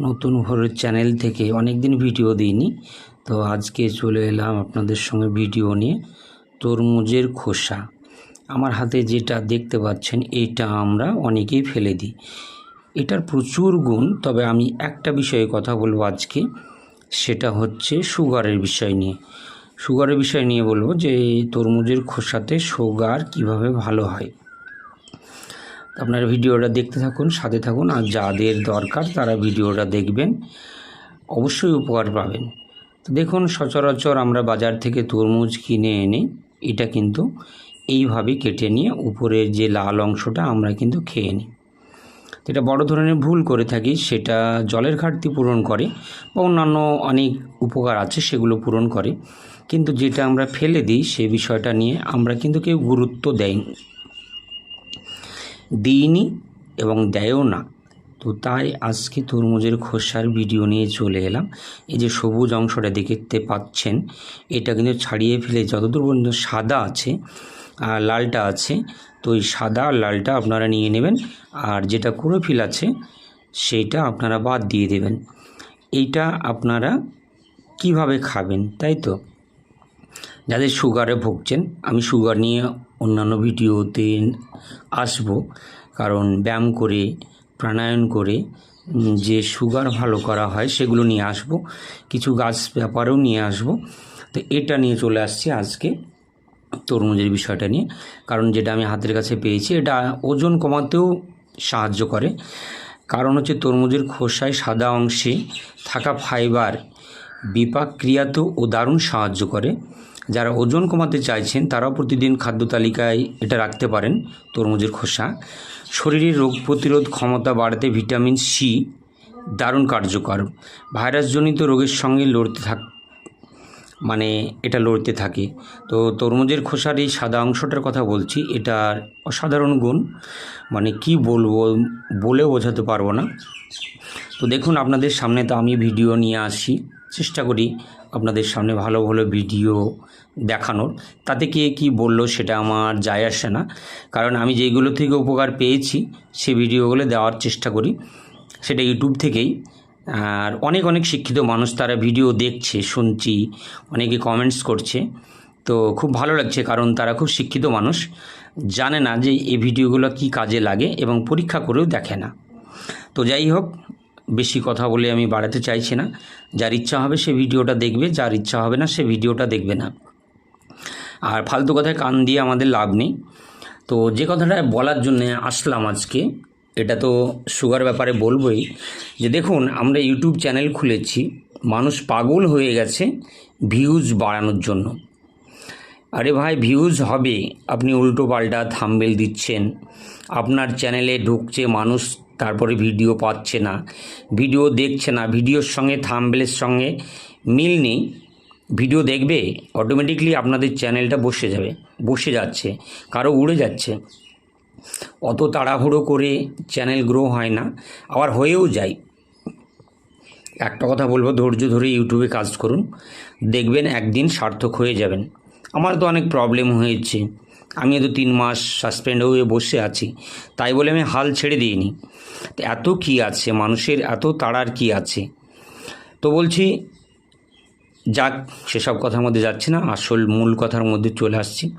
নতুন ভোরের চ্যানেল থেকে অনেক দিন ভিডিও দিইনি। তো আজকে চলে এলাম আপনাদের সঙ্গে ভিডিও নিয়ে। তরমুজের খোসা। আমার হাতে যেটা দেখতে পাচ্ছেন এইটা আমরা অনেকেই ফেলে দিই। এটার প্রচুর গুণ, তবে আমি একটা বিষয়ে কথা বলব আজকে। সেটা হচ্ছে সুগারের বিষয় নিয়ে। সুগারের বিষয় নিয়ে বলব যে তরমুজের খোসাতে সুগার কীভাবে ভালো হয়? আপনারা ভিডিওটা দেখতে থাকুন, সাথে থাকুন, আর যাদের দরকার তারা ভিডিওটা দেখবেন, অবশ্যই উপকার পাবেন। তো দেখুন, সচরাচর আমরা বাজার থেকে তরমুজ কিনে এনে এটা কিন্তু এইভাবে কেটে নিয়ে উপরের যে লাল অংশটা আমরা কিন্তু খেয়ে নিই। এটা বড় ধরনের ভুল করে থাকি, সেটা জলের ঘাটতি পূরণ করে বা অন্যান্য অনেক উপকার আছে সেগুলো পূরণ করে। কিন্তু যেটা আমরা ফেলে দিই সে বিষয়টা নিয়ে আমরা কিন্তু কেউ গুরুত্ব দেয়নি দিইনি এবং দেয়ও না। তো তাই আজকে তরমুজের খোসার ভিডিও নিয়ে চলে এলাম। এই যে সবুজ অংশটা দেখতে পাচ্ছেন, এটা কিন্তু ছাড়িয়ে ফেলে যতদূর পর্যন্ত সাদা আছে আর লালটা আছে, তো এই সাদা আর লালটা আপনারা নিয়ে নেবেন। আর যেটা ক্লোরোফিল আছে সেইটা আপনারা বাদ দিয়ে দেবেন। এইটা আপনারা কীভাবে খাবেন, তাই তো? যাদের সুগারে ভুগছেন, আমি সুগার নিয়ে অন্যান্য ভিডিওতে আসব। কারণ ব্যায়াম করে, প্রাণায়াম করে যে সুগার ভালো করা হয় সেগুলো নিয়ে আসব। কিছু গাছ ব্যাপারেও নিয়ে আসব। তো এটা নিয়ে চলে আসছি আজকে তরমুজের বিষয়টা নিয়ে। কারণ যেটা আমি হাতের কাছে পেয়েছি, এটা ওজন কমাতেও সাহায্য করে। কারণ হচ্ছে তরমুজের খোসায় সাদা অংশে থাকা ফাইবার বিপাক ক্রিয়াতেও ও দারুণ সাহায্য করে। যারা ওজন কমাতে চাইছেন, তারাও প্রতিদিন খাদ্য তালিকায় এটা রাখতে পারেন, তরমুজের খোসা। শরীরের রোগ প্রতিরোধ ক্ষমতা বাড়াতে ভিটামিন সি দারুণ কার্যকর। ভাইরাসজনিত রোগের সঙ্গে লড়তে থাক মানে এটা লড়তে থাকে। তো তরমুজের খোসার এই সাদা অংশটার কথা বলছি এটার অসাধারণ গুণ। মানে কি বলব, বলে বোঝাতে পারব না। তো দেখুন, আপনাদের সামনে তো আমি ভিডিও নিয়ে আসি। চেষ্টা করি আপনাদের সামনে ভালো ভালো ভিডিও দেখানোর। তাতে কে কী বলল সেটা আমার যায় আসে না। কারণ আমি যেগুলো থেকে উপকার পেয়েছি সে ভিডিওগুলো দেওয়ার চেষ্টা করি। সেটা ইউটিউব থেকেই। আর অনেক অনেক শিক্ষিত মানুষ তারা ভিডিও দেখছে, শুনছি, অনেকে কমেন্টস করছে। তো খুব ভালো লাগছে কারণ তারা খুব শিক্ষিত মানুষ। জানে না যে এই ভিডিওগুলো কি কাজে লাগে এবং পরীক্ষা করেও দেখে না। তো যাই হোক, বেশি কথা বলে আমি বাড়াতে চাইছি না। যার ইচ্ছা হবে সে ভিডিওটা দেখবে, যার ইচ্ছা হবে না সে ভিডিওটা দেখবে না। আর ফালতু কথায় কান দিয়ে আমাদের লাভ নেই। তো যে কথাটা বলার জন্য আসলাম আজকে, এটা তো সুগার ব্যাপারে বলবোই। যে দেখুন, আমরা ইউটিউব চ্যানেল খুলেছি, মানুষ পাগল হয়ে গেছে ভিউজ বাড়ানোর জন্য। আরে ভাই, ভিউজ হবে, আপনি উল্টো পাল্টা থাম্বেল দিচ্ছেন, আপনার চ্যানেলে ঢুকছে মানুষ, তারপরে ভিডিও পাচ্ছে না, ভিডিও দেখছে না, ভিডিওর সঙ্গে থাম্বেলের সঙ্গে মিল নেই। ভিডিও দেখবে অটোমেটিকলি আপনাদের চ্যানেলটা বসে যাবে, বসে যাচ্ছে, কারও উড়ে যাচ্ছে। অত তাড়াহুড়ো করে চ্যানেল গ্রো হয় না, আবার হয়েও যায়। একটা কথা বলব, ধৈর্য ধরে ইউটিউবে কাজ করুন, দেখবেন একদিন সার্থক হয়ে যাবেন। আমার তো অনেক প্রবলেম হয়েছে, আমি তো তিন মাস সাসপেন্ড হয়ে বসে আছি, তাই বলে আমি হাল ছেড়ে দিইনি। এত কি আছে, মানুষের এত তাড়ার কি আছে? তো বলছি যাক, সেসব কথার মধ্যে যাচ্ছে না, আসল মূল কথার মধ্যে চলে আসছি।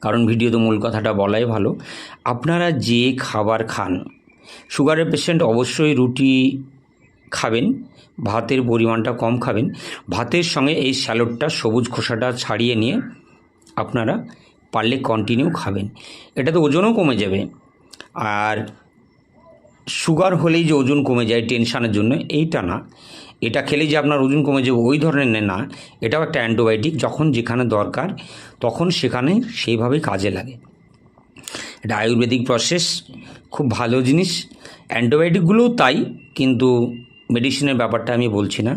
কারণ ভিডিওতে মূল কথাটা বলাই ভালো। আপনারা যে খাবার খান সুগারের পেশেন্ট অবশ্যই রুটি খাবেন, ভাতের পরিমাণটা কম খাবেন। ভাতের সঙ্গে এই স্যালাডটা, সবুজ খোসাটা ছাড়িয়ে নিয়ে আপনারা পারলে কন্টিনিউ খাবেন। এটাতে ওজনও কমে যাবে। আর সুগার হলেই যে ওজন কমে যায় টেনশানের জন্য, এইটা না। এটা খেলে যে আপনার ওজন কমে যাবে, ওই ধরনের না। এটাও একটা অ্যান্টিবায়োটিক, যখন যেখানে দরকার, তখন সেখানে সেইভাবেই কাজে লাগে। এটা আয়ুর্বেদিক প্রসেস খুব ভালো জিনিস। অ্যান্টিবায়োটিকগুলোও তাই, কিন্তু মেডিসিনের ব্যাপারটা আমি বলছি না।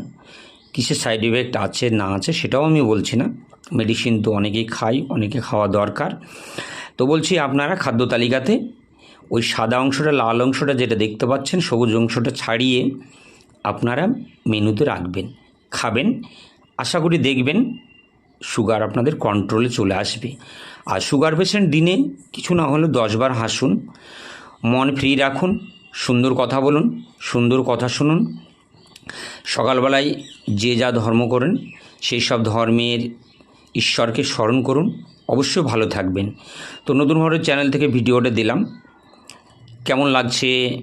কিসের সাইড ইফেক্ট আছে, না আছে, সেটাও আমি বলছি না। মেডিসিন তো অনেকেই খাই অনেকে খাওয়া দরকার। তো বলছি আপনারা খাদ্য তালিকাতে ওই সাদা অংশটা, লাল অংশটা যেটা দেখতে পাচ্ছেন, সবুজ অংশটা ছাড়িয়ে আপনারা মেনুতে রাখবেন। খাবেন, আশা করি দেখবেন সুগার আপনাদের কন্ট্রোলে চলে আসবে। আর সুগার পেশেন্ট দিনে কিছু না হলে দশবার হাসুন, মন ফ্রি রাখুন, সুন্দর কথা বলুন, সুন্দর কথা শুনুন। সকালবেলায় যে যা ধর্ম করেন, সেই সব ধর্মের ঈশ্বরকে স্মরণ করুন, অবশ্যই ভালো থাকবেন। তো নতুন ভাবে চ্যানেল থেকে ভিডিওটা দিলাম। কেমন লাগছে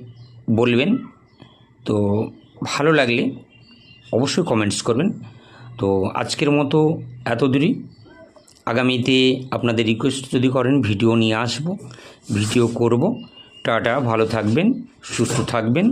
বলবেন? তো ভালো লাগলে অবশ্যই কমেন্টস করবেন। তো আজকের মতো এত দূরই আগামীতে আপনাদের রিকোয়েস্ট যদি করেন ভিডিও নিয়ে আসব ভিডিও করব। টাটা, ভালো থাকবেন, সুস্থ থাকবেন।